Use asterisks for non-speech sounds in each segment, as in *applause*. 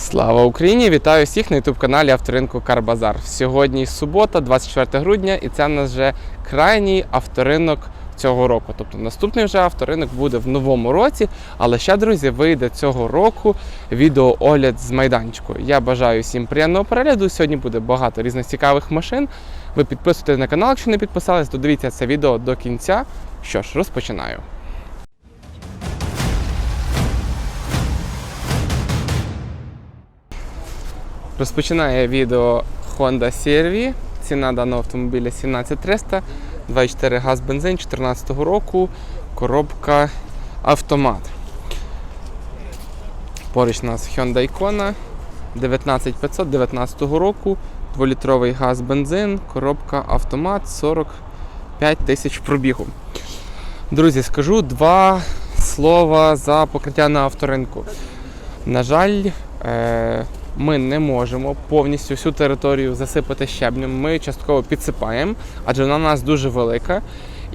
Слава Україні! Вітаю всіх на youtube каналі Авторинку Карбазар. Сьогодні субота, 24 грудня, і це в нас вже крайній авторинок цього року. Тобто наступний вже авторинок буде в новому році. Але ще, друзі, вийде цього року відеоогляд з майданчику. Я бажаю всім приємного перегляду. Сьогодні буде багато різних цікавих машин. Ви підписуйтесь на канал, якщо не підписались, додивіться це відео до кінця. Що ж, розпочинаю. Розпочинає відео Honda CR-V. Ціна даного автомобіля 17300, 2.4 газ бензин 2014 року, коробка автомат. Поруч у нас Hyundai Kona 19500 19 року, 2-літровий газ бензин, коробка автомат 45 тисяч пробігу. Друзі, скажу два слова за покриття на авторинку. На жаль, е, ми не можемо повністю всю територію засипати щебнем. Ми частково підсипаємо, адже вона у нас дуже велика.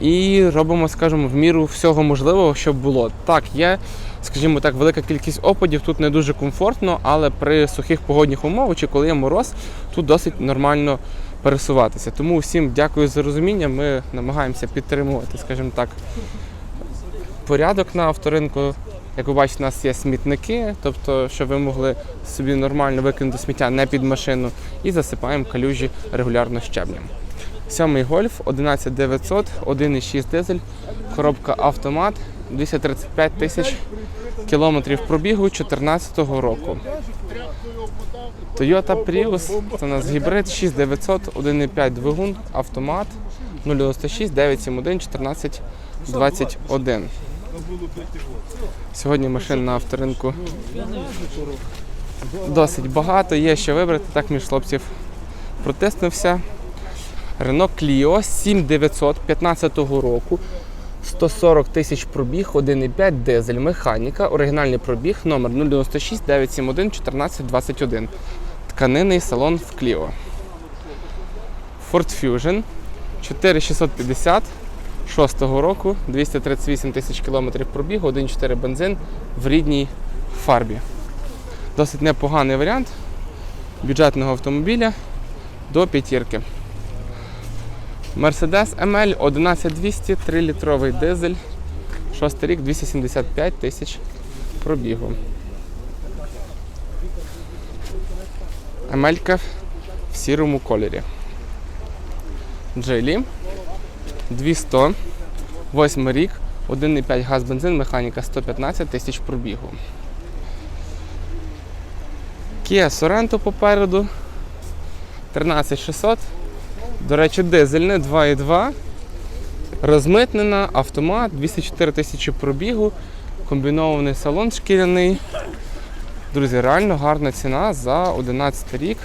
І робимо, скажімо, в міру всього можливого, щоб було. Так, є, скажімо так, велика кількість опадів, тут не дуже комфортно, але при сухих погодних умовах чи коли є мороз, тут досить нормально пересуватися. Тому всім дякую за розуміння. Ми намагаємося підтримувати, скажімо так, порядок на авторинку. Як ви бачите, у нас є смітники, тобто, щоб ви могли собі нормально викинути сміття не під машину, і засипаємо калюжі регулярно щебнем. Сьомий гольф 11900, 1,6 дизель, коробка автомат, 235 тисяч кілометрів пробігу 2014 року. Toyota Prius, це у нас гібрид 6900, 1,5 двигун, автомат 096 971 14 21. Сьогодні машин на авторинку досить багато, є що вибрати, так між хлопців протиснувся. Renault Clio 7900 15 року, 140 тисяч пробіг, 1,5 дизель, механіка, оригінальний пробіг, номер 096 971 14 21. Тканинний салон в Clio. Ford Fusion 4650 6 року, 238 тисяч кілометрів пробігу, 1,4 бензин в рідній фарбі. Досить непоганий варіант бюджетного автомобіля до п'ятірки. Mercedes ML 11200, 3-літровий дизель, 6 рік, 275 тисяч пробігу. ML в сірому кольорі. Джейлі 200, 8 рік, 1,5 газ бензин, механіка 115 тисяч пробігу. Kia Sorento попереду 13600. До речі, дизельне 2,2. Розмитнена, автомат, 204 тисячі пробігу, комбінований салон шкіряний. Друзі, реально гарна ціна за 11 рік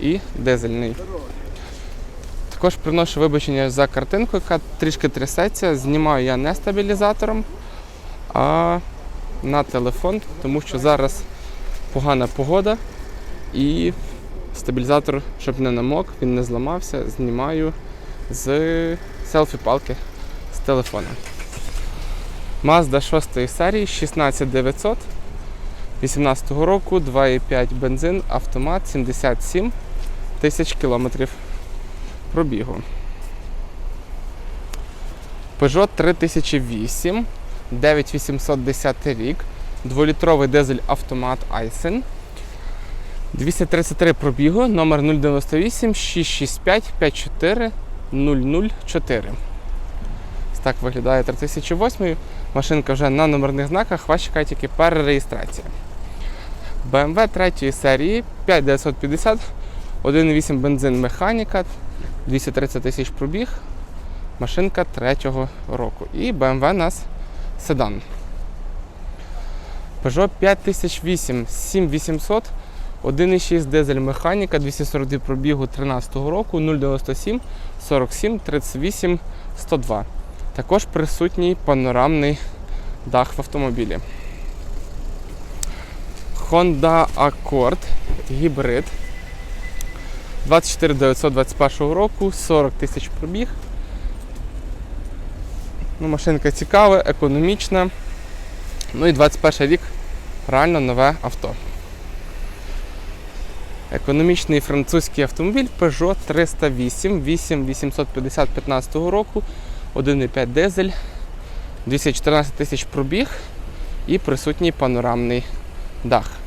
і дизельний. Також приношу вибачення за картинку, яка трішки трясеться. Знімаю я не стабілізатором, а на телефон, тому що зараз погана погода і стабілізатор, щоб не намок, він не зламався, знімаю з селфі-палки з телефона. Mazda 6 серії 16900 18 року, 2,5 бензин, автомат 77 тисяч кілометрів пробігу. Peugeot 3008, 9810 рік, 2-літровий дизель автомат Aisin. 233 пробігу, номер 098 665 54 004. Ось так виглядає 3008. Машинка вже на номерних знаках, вас чекає тільки перереєстрація. BMW 3 серії 5950, 1,8 бензин механіка, 230 тисяч пробіг, машинка 3 року. І BMW нас седан. Peugeot 5008 7800, 1,6 дизель механіка, 242 пробігу 13 року, 097 47 38 102. Також присутній панорамний дах в автомобілі. Honda Accord гібрид 24 921 року, 40 тисяч пробіг. Ну, машинка цікава, економічна. Ну і 21 рік реально нове авто. Економічний французький автомобіль Peugeot 308 8850 15 року, 1,5 дизель, 214 тисяч пробіг і присутній панорамний дах.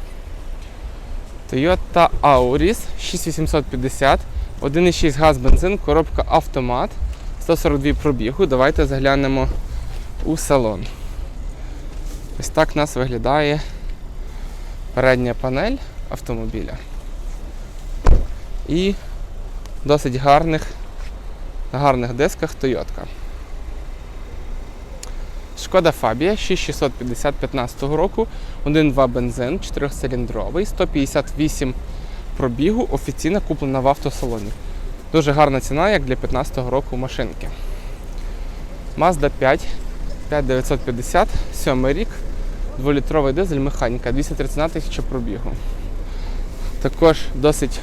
Toyota Auris 6850, 1,6 газ бензин, коробка автомат, 142 пробігу. Давайте заглянемо у салон. Ось так у нас виглядає передня панель автомобіля. І досить гарних, гарних дисках Toyota. Шкода Фабія 6650 15 року, 1.2 бензин, 4-циліндровий, 158 пробігу, офіційно куплена в автосалоні. Дуже гарна ціна, як для 15 року машинки. Mazda 5 5950, 7 рік, 2-літровий дизель, механіка, 231 тисяча пробігу. Також досить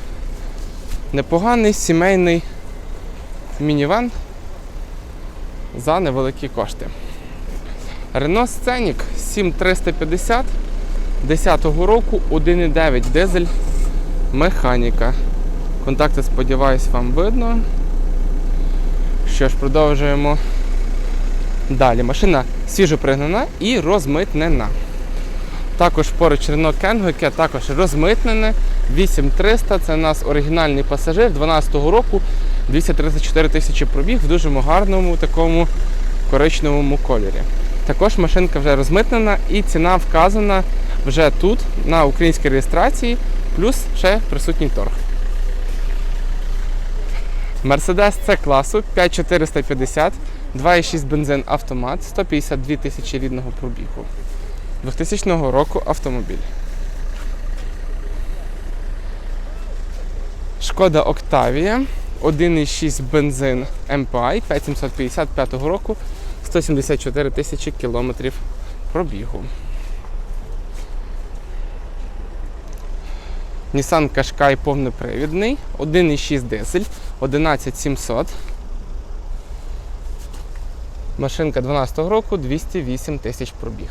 непоганий сімейний мініван за невеликі кошти. Renault Scenic 7350 10 року 1,9 дизель механіка. Контакти, сподіваюсь, вам видно. Що ж, продовжуємо далі. Машина свіжо пригнана і розмитнена. Також поруч Renault Kangoo, яке також розмитнене. 8300 це у нас оригінальний пасажир 12-го року, 234 тисячі пробіг в дуже гарному такому коричневому кольорі. Також машинка вже розмитнена і ціна вказана вже тут, на українській реєстрації, плюс ще присутній торг. Mercedes C класу 5450, 2,6 бензин автомат, 152 тисячі рідного пробігу. 2000 року автомобіль. Шкода Octavia, 1,6 бензин MPI 5755 року, 174 тисячі кілометрів пробігу. Nissan Qashqai повнопривідний, 1,6 дизель, 11700. Машинка 12 року, 208 тисяч пробіг.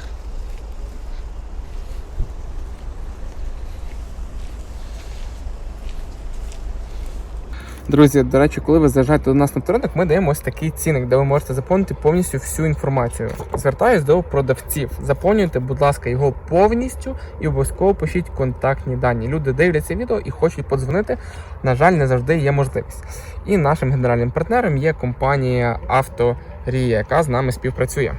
Друзі, до речі, коли ви заїжджаєте до нас на авторинок, ми даємо ось такий цінник, де ви можете заповнити повністю всю інформацію. Звертаюсь до продавців. Заповнюйте, будь ласка, його повністю і обов'язково пишіть контактні дані. Люди дивляться відео і хочуть подзвонити. На жаль, не завжди є можливість. І нашим генеральним партнером є компанія Авторія, яка з нами співпрацює.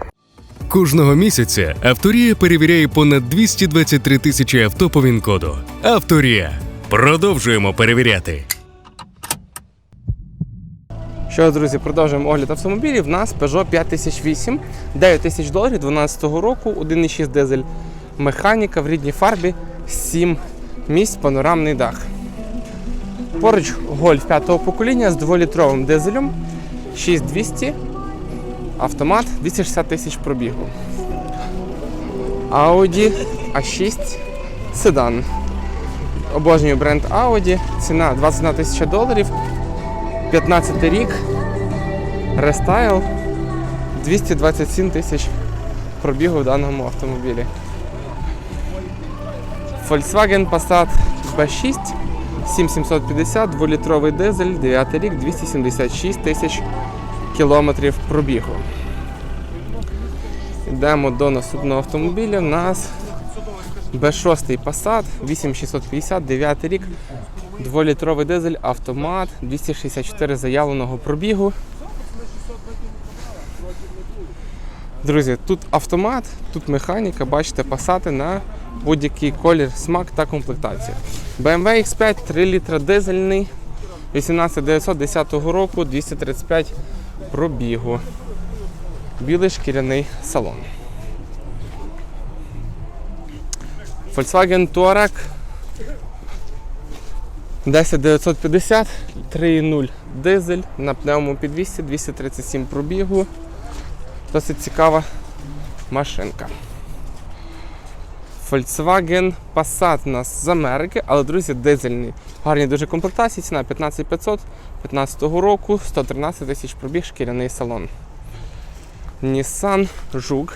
Кожного місяця Авторія перевіряє понад 223 тисячі авто по ВІН-коду. Авторія. Продовжуємо перевіряти. Що, друзі, продовжуємо огляд автомобілів. У нас Peugeot 5008, 9 тисяч доларів 12 року, 1,6 дизель механіка в рідній фарбі, 7 місць, панорамний дах. Поруч Golf 5-го покоління з 2-літровим дизелем, 6200, автомат, 260 тисяч пробігу. Audi A6 седан. Обожнюю бренд Audi, ціна 21 тисяча доларів. 15 рік, рестайл, 227 тисяч пробігу в даному автомобілі. Volkswagen Passat B6 7750, 2-літровий дизель, 9 рік, 276 тисяч кілометрів пробігу. Йдемо до наступного автомобіля. У нас B6 Passat 8650, 9 рік, Дволітровий дизель, автомат, 264 заявленого пробігу. Друзі, тут автомат, тут механіка, бачите, пасати на будь-який колір, смак та комплектація. BMW X5 3 літра дизельний, 18910 року, 235 пробігу. Білий шкіряний салон. Volkswagen Touareg 10950, 3.0 дизель на пневмопідвісці, 237 пробігу. Досить цікава машинка. Volkswagen Passat у нас з Америки, але, друзі, дизельний. Гарні дуже комплектації, ціна 15500 15 року, 113 тисяч пробіг, шкіряний салон. Nissan Juke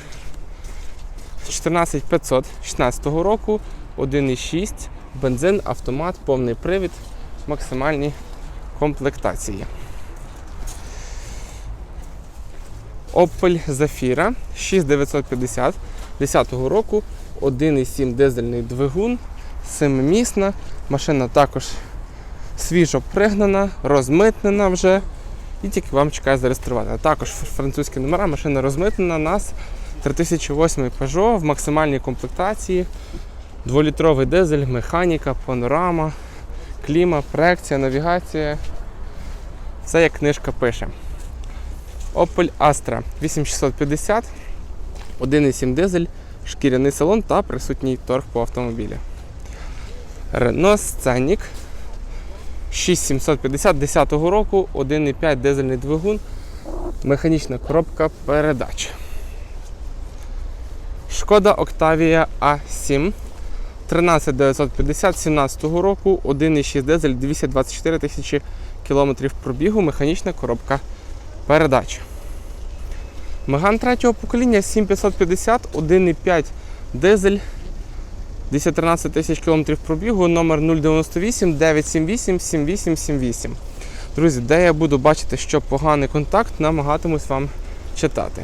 14500 16 року, 1,6 бензин, автомат, повний привід, максимальні комплектації. Opel Zafira 6950 10 року, 1,7 дизельний двигун, 7-місна. Машина також свіжо пригнана, розмитнена вже. І тільки вам чекає зареєструвати. Також французькі номера, машина розмитнена, нас 3008 Peugeot в максимальній комплектації. Дволітровий дизель, механіка, панорама, кліма, проекція, навігація. Все як книжка пише. Opel Astra 8650, 1,7 дизель, шкіряний салон та присутній торг по автомобілі. Renault Scenic 6750 10 року, 1,5 дизельний двигун, механічна коробка передач. Шкода Octavia A7 13950 17 року, 1,6 дизель, 224 тисячі кілометрів пробігу, механічна коробка передач. Меган третього покоління 7550, 1,5 дизель, 213 тисяч кілометрів пробігу, номер 098 978 7878. Друзі, де я буду бачити, що поганий контакт, намагатимусь вам читати.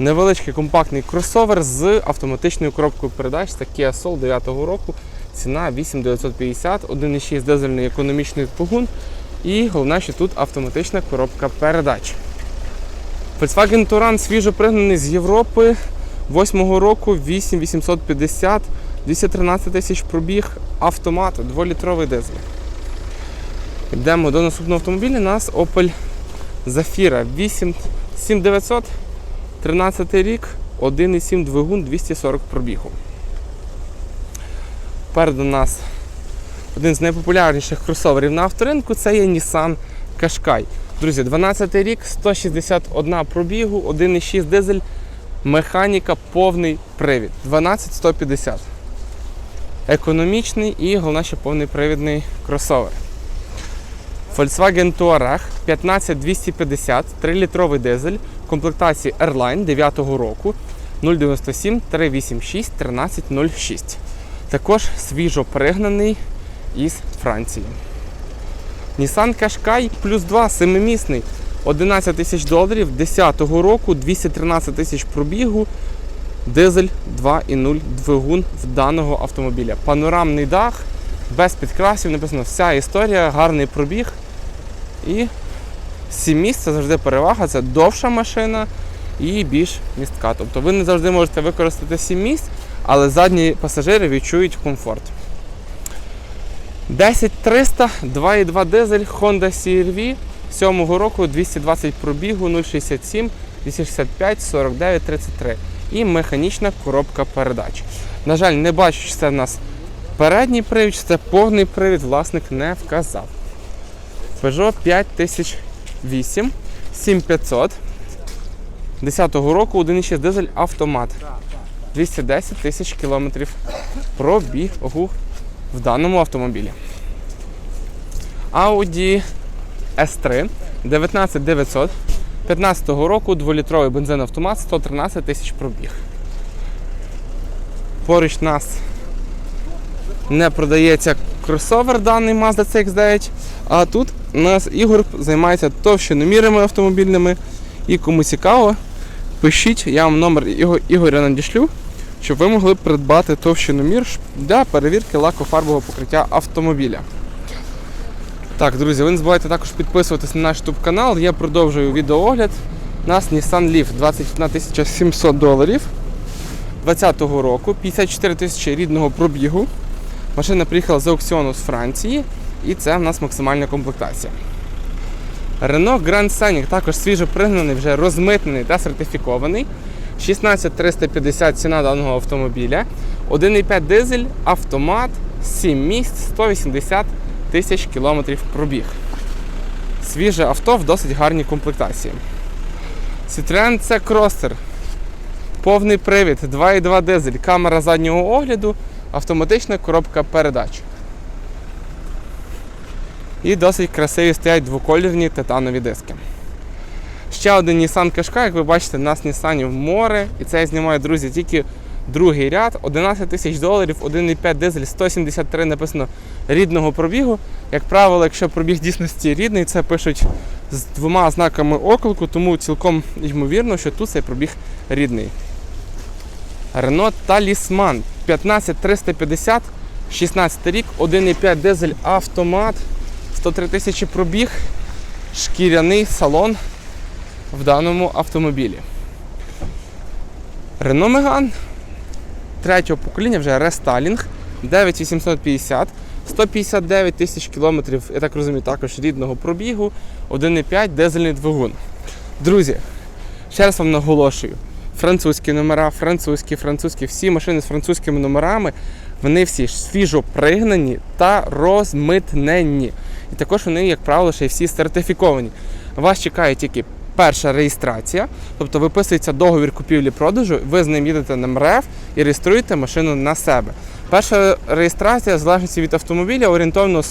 Невеличкий компактний кросовер з автоматичною коробкою передач. Це Kia Soul 9 року. Ціна 8950, 1,6 дизельний економічний двигун. І головне, що тут автоматична коробка передач. Volkswagen Touran свіжо пригнаний з Європи 8-го року 8850, 213 тисяч пробіг, автомат, 2-літровий дизель. Йдемо до наступного автомобіля. У нас Opel Zafira 8 7900, 13 рік, 1,7 двигун, 240 пробігу. Перед у нас один з найпопулярніших кросоверів на авторинку це є Nissan Qashqai. Друзі, 12 рік, 161 пробігу, 1,6 дизель, механіка, повний привід. 12150. Економічний і головне, що повний привідний кросовер. Volkswagen Touareg 15250, 3-літровий дизель, комплектації Airline 9 року 097 386 1306. Також свіжо пригнаний із Франції. Nissan Qashqai плюс 2 семимісний 11 тисяч доларів 10 року, 213 тисяч пробігу, дизель 2,0 двигун в даного автомобіля. Панорамний дах, без підкрасів, написано вся історія, гарний пробіг. І 7 місць це завжди перевага, це довша машина і більш містка. Тобто ви не завжди можете використати 7 місць, але задні пасажири відчують комфорт. 10300, 2,2 дизель, Honda CR-V 7 року 220 пробігу, 067, 265, 49, 33. І механічна коробка передач. На жаль, не бачу, чи це в нас передній привід, чи це повний привід, власник не вказав. Peugeot 5008, 7500. 10-го року 1,6 дизель автомат. 210 тисяч кілометрів пробігу в даному автомобілі. Audi S3 19900 15-го року 2-літровий бензин-автомат 113 тисяч пробіг. Поруч нас не продається кросовер даний Mazda CX-9, а тут у нас Ігор займається товщиномірами автомобільними. І кому цікаво, пишіть, я вам номер Іго- Ігоря надішлю, щоб ви могли придбати товщиномір для перевірки лакофарбового покриття автомобіля. Так, друзі, ви не забувайте також підписуватись на наш YouTube канал. Я продовжую відеоогляд. У нас Nissan Leaf 21 700 доларів 2020 року, 54 тисячі рідного пробігу. Машина приїхала з аукціону з Франції, і це в нас максимальна комплектація. Renault Grand Scenic також свіжо пригнаний, вже розмитнений та сертифікований. 16350 ціна даного автомобіля. 1,5 дизель, автомат, 7 місць, 180 тисяч кілометрів пробіг. Свіже авто в досить гарній комплектації. Citroen C Crosser. Повний привід, 2,2 дизель, камера заднього огляду, автоматична коробка передач. І досить красиві стоять двокольорні титанові диски. Ще один Nissan Qashqai, як ви бачите, у нас Nissanів море. І це я знімаю, друзі, тільки Другий ряд 11 тисяч доларів, 1,5 дизель, 173 написано рідного пробігу. Як правило, якщо пробіг дійсності рідний, це пишуть з двома знаками оклику, тому цілком ймовірно, що тут цей пробіг рідний. Renault Talisman 15350, 16 рік, 1,5 дизель автомат, 103 тисячі пробіг, шкіряний салон в даному автомобілі. Renault Megane третього покоління вже рестайлінг. 9850, 159 тисяч кілометрів, я так розумію, також рідного пробігу, 1,5 дизельний двигун. Друзі, ще раз вам наголошую: французькі номера, французькі, французькі, всі машини з французькими номерами, вони всі свіжо пригнані та розмитнені. І також вони, як правило, ще й всі сертифіковані. Вас чекає тільки перша реєстрація, тобто виписується договір купівлі-продажу, ви з ним їдете на МРЕФ і реєструєте машину на себе. Перша реєстрація залежить від автомобіля орієнтовно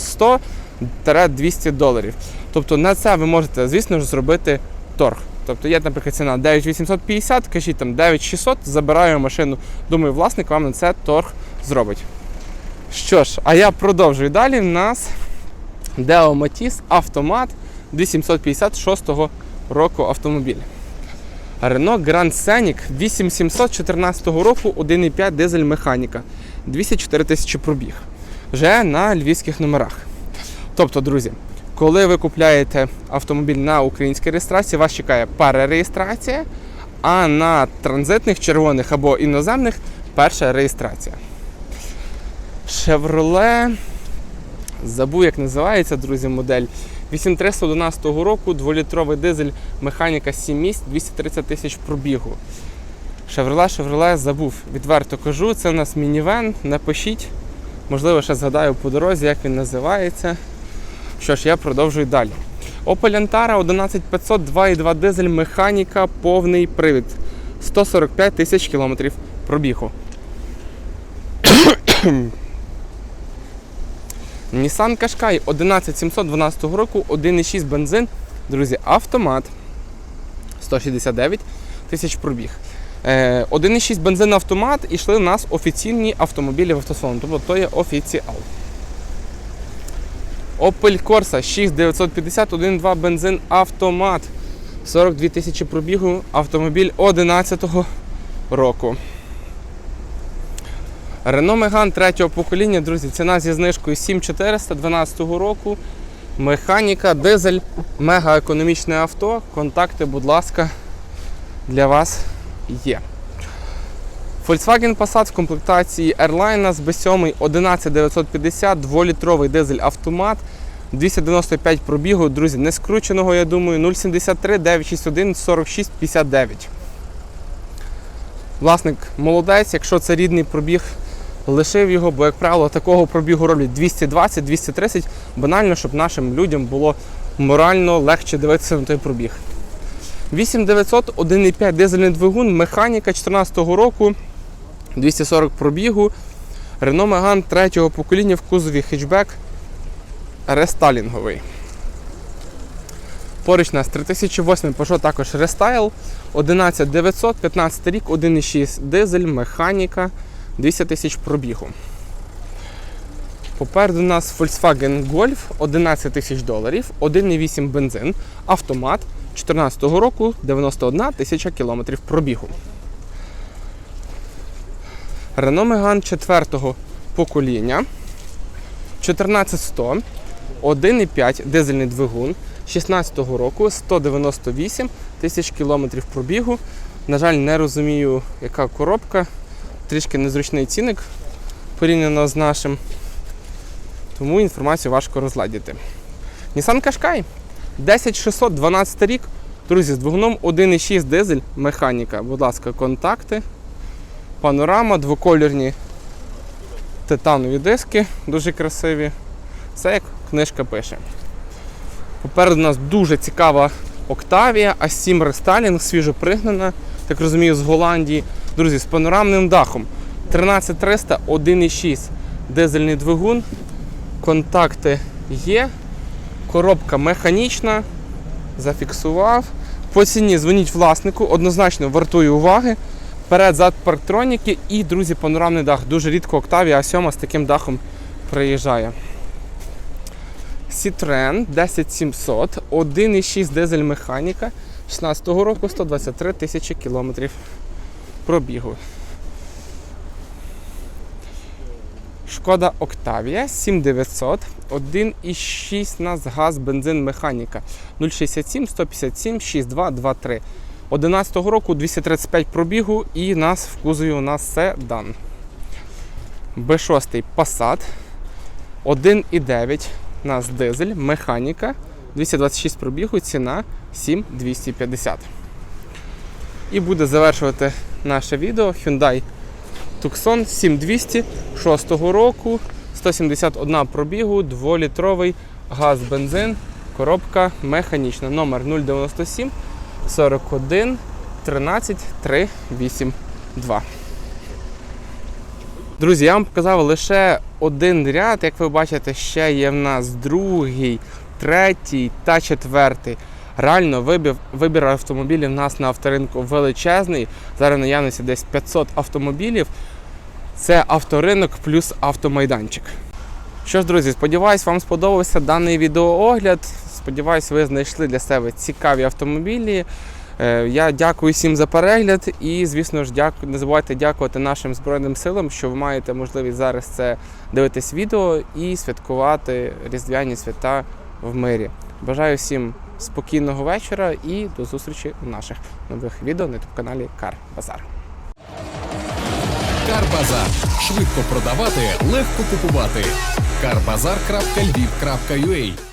100-200 доларів. Тобто на це ви можете, звісно ж, зробити торг. Тобто є, наприклад, ціна 9850, кажіть там 9600, забираю машину. Думаю, власник вам на це торг зробить. Що ж, а я продовжую далі. В нас Deo Matiz автомат 2756 року автомобіль. Renault Grand Scenic 8714 року 1,5 дизель механіка. 204 тисячі пробіг. Вже на львівських номерах. Тобто, друзі, коли ви купляєте автомобіль на українській реєстрації, вас чекає перереєстрація, а на транзитних червоних або іноземних перша реєстрація. Chevrolet, забув, як називається, друзі, модель. 8311 року, 2-літровий дизель, механіка 7 місць, 230 тисяч пробігу. Chevrolet, Chevrolet, забув, відверто кажу, це у нас мінівен, напишіть. Можливо, ще згадаю по дорозі, як він називається. Що ж, я продовжую далі. Opel Antara 11500, 2,2 дизель, механіка, повний привід. 145 тисяч кілометрів пробігу. *coughs* Nissan Qashqai 11712 року, 1,6 бензин. Друзі, автомат 169 тисяч пробіг. Е, 1,6 бензин автомат і йшли у нас офіційні автомобілі в автосалон. Тобто то є офіціал. Opel Corsa 6950, 1,2 бензин автомат. 42 тисячі пробігу, автомобіль 11 року. Renault Megane третього покоління, друзі, ціна зі знижкою 7400 12 року. Механіка, дизель, мега економічне авто. Контакти, будь ласка, для вас є. Volkswagen Passat в комплектації Airline з B7 11950, 2-літровий дизель автомат, 295 пробігу, друзі, не скрученого, я думаю, 073 961 46 59. Власник молодець, якщо це рідний пробіг, лишив його, бо, як правило, такого пробігу роблять 220-230, банально, щоб нашим людям було морально легше дивитися на той пробіг. 8900, 1,5 дизельний двигун, механіка 2014 року, 240 пробігу. Renault Megane третього покоління в кузові хетчбек рестайлінговий. Поруч нас 3008 Peugeot також рестайл, 11900, 15 рік, 1,6 дизель, механіка, 200 тисяч пробігу. Попереду у нас Volkswagen Golf 11 тисяч доларів, 1,8 бензин, автомат 2014 року, 91 тисяча кілометрів пробігу. Renault Megane 4 покоління 14100, 1,5 дизельний двигун 16-го року, 198 тисяч кілометрів пробігу. На жаль, не розумію, яка коробка. Трішки незручний цінник порівняно з нашим. Тому інформацію важко розладіти. Nissan Qashqai 10612 рік. Друзі, з двигуном 1,6 дизель, механіка. Будь ласка, контакти. Панорама, двокольорні титанові диски, дуже красиві. Все як книжка пише. Попереду нас дуже цікава Octavia, A7 рестайлінг, свіжо пригнана, так розумію, з Голландії. Друзі, з панорамним дахом. 13300, 1,6 дизельний двигун. Контакти є. Коробка механічна. Зафіксував. По ціні дзвоніть власнику, однозначно вартує уваги. Перед зад парктроніки і, друзі, панорамний дах. Дуже рідко Octavia А7 з таким дахом приїжджає. Citroen 10700, 1,6 дизель механіка 16 року 123 тисячі кілометрів пробігу. Шкода Octavia 7900, 1,6 нас газ, бензин, механіка 067 157 6223. 11 року 235 пробігу і нас в кузові у нас седан. Б6 Passat 1,9 у нас дизель, механіка 226 пробігу, ціна 7250. І буде завершувати наше відео Hyundai Tucson 7200 6 року, 171 пробігу, 2-літровий газ бензин, коробка механічна. Номер 097 41 13 382. Друзі, я вам показав лише один ряд. Як ви бачите, ще є в нас другий, третій та четвертий. Реально вибір, вибір автомобілів в нас на авторинку величезний. Зараз наявності десь 500 автомобілів. Це авторинок плюс автомайданчик. Що ж, друзі, сподіваюсь, вам сподобався даний відеоогляд. Сподіваюсь, ви знайшли для себе цікаві автомобілі. Е, Я дякую всім за перегляд і, звісно ж, дякую, не забувайте дякувати нашим Збройним силам, що ви маєте можливість зараз це дивитись відео і святкувати різдвяні свята в мирі. Бажаю всім спокійного вечора і до зустрічі у наших нових відео на каналі Кар Базар. Карбазар. Швидко продавати, легко купувати. Карбазар.львів.ua